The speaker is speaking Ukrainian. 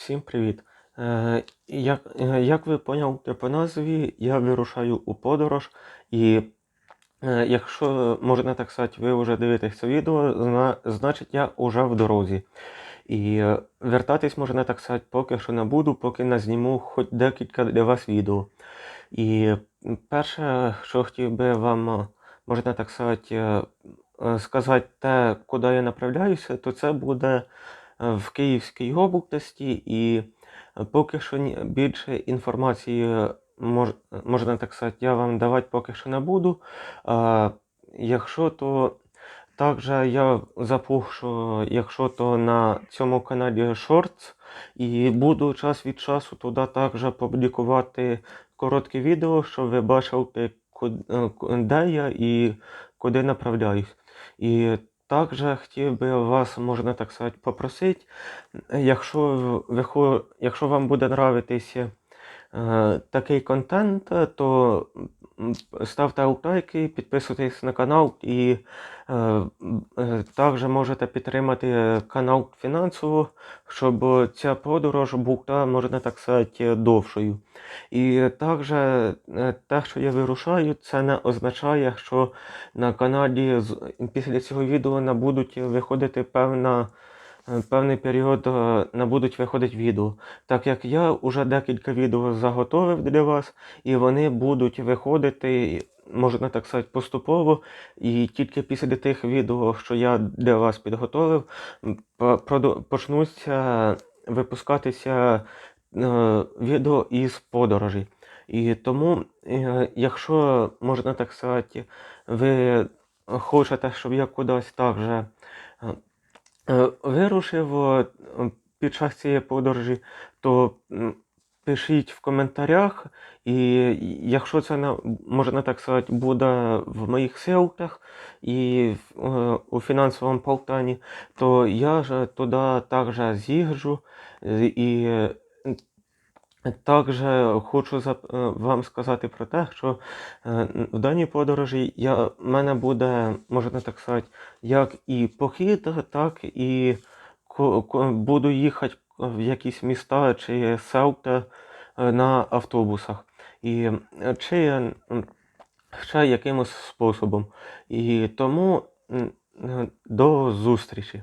Всім привіт! Е, як, е, як ви поняли по назві, я вирушаю у подорож, і е, якщо можна так сказати, ви вже дивитесь це відео, зна, значить я вже в дорозі. І вертатись можна так сказати, поки що не буду, поки не зніму хоч декілька для вас відео. І перше, що хотів би вам, можна так сказати, сказати те, куди я направляюся, то це буде в Київській області, і е, поки що більше інформації е, мож, можна так сказати, я вам давати поки що не буду. Якщо то також я запушу, якщо то на цьому каналі Shorts, і буду час від часу туди також публікувати короткі відео, щоб ви бачили, е, де я і куди направляюсь. І також хотів би вас, можна так сказати, попросити, якщо, якщо вам буде нравитися е, такий контент, то ставте лайки, підписуйтесь на канал і е, також можете підтримати канал фінансово, щоб ця подорож була, можна так сказати, довшою. І також е, те, що я вирушаю, це не означає, що на каналі після цього відео не будуть виходити певна. Е, Певний період е, не будуть виходити відео, так як я вже декілька відео заготовив для вас, і вони будуть виходити, можна так сказати, поступово. І тільки після тих відео, що я для вас підготовив, почнуться випускатися е, відео із подорожей. І тому, якщо можна так сказати, ви хочете, щоб я кудись також е, е, вирушив е, під час цієї подорожі, то пишіть в коментарях, і якщо це можна так сказати, буде в моїх силах і е, у фінансовому полтані, то я ж туди також з'їжджу. Е, і е, також хочу е, вам сказати про те, що е, в даній подорожі я, в мене буде, можна так сказати, як і похід, так і буду їхати в якісь міста чи селта е, на автобусах. І е, чи е, ще якимось способом. І тому е, до зустрічі.